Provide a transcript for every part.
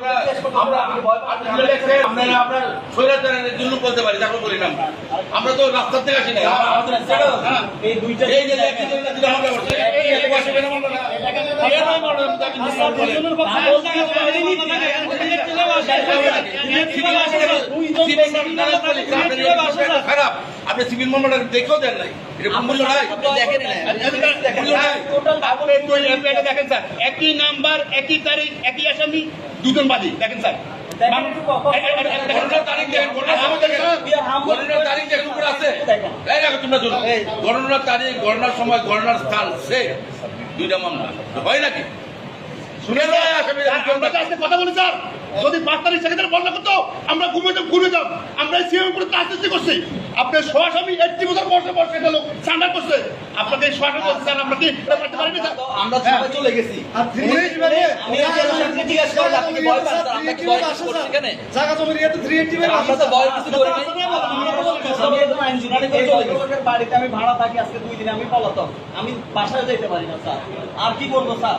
আমরা আপনারা আপনার স্বৈরাচারের জন্য বলতে পারি তারপর বলি না আমরা। তো রাস্তার থেকে আসি না হ্যাঁ। এই দুইটা এই যে। খারাপ আপনি সিভিল মামলাটা দেখেও দেন নাই। এটা মূল্য নাই। দেখেন স্যার। একই নাম্বার একই তারিখ একই আসামি দুজন বাদী। দেখেন স্যার। ঘটনার তারিখ ঘটনার সময় ঘটনার স্থান, সে। দুইটা মামলা। হয় নাকি? শুনে লয় আসামি আমরা আজকে কথা বলি স্যার। যদি পাঁচ তারিখ সেকেন্ডার বন্ধ করতো আমরা ঘুমে ঘুরে যাব আমরা সিএম উপরে রাজনীতি করছি। আপনার সরাসরি এইটি বছর বসে বসে এটা লোক করছে। আপনাকে সরাসরি বলছে স্যার আমরা কি করতে পারি না আমরা সবাই চলে গেছি। আমি। বাড়িতে আমি ভাড়া থাকি আজকে দুই দিন আমি পলাতক। আমি বাসায় যেতে পারি না স্যার। আর কি বলব স্যার?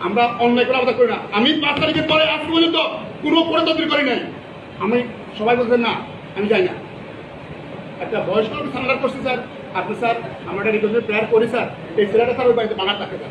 আমরা অন্যায় করে আলাদা করি না। আমি পাঁচ তারিখের পরে আজ পর্যন্ত কোনো পরিণতি করি নাই। আমি, সবাই বলছেন না, আমি যাই না। একটা বয়স্ক সান্ডার করছি, স্যার। আপনি, স্যার, আমরা একটা রিকোয়েস্ট প্রেয়ার করি, স্যার। এই ছেলেটা, স্যার, ওই বাড়িতে বাগান থাকে স্যার।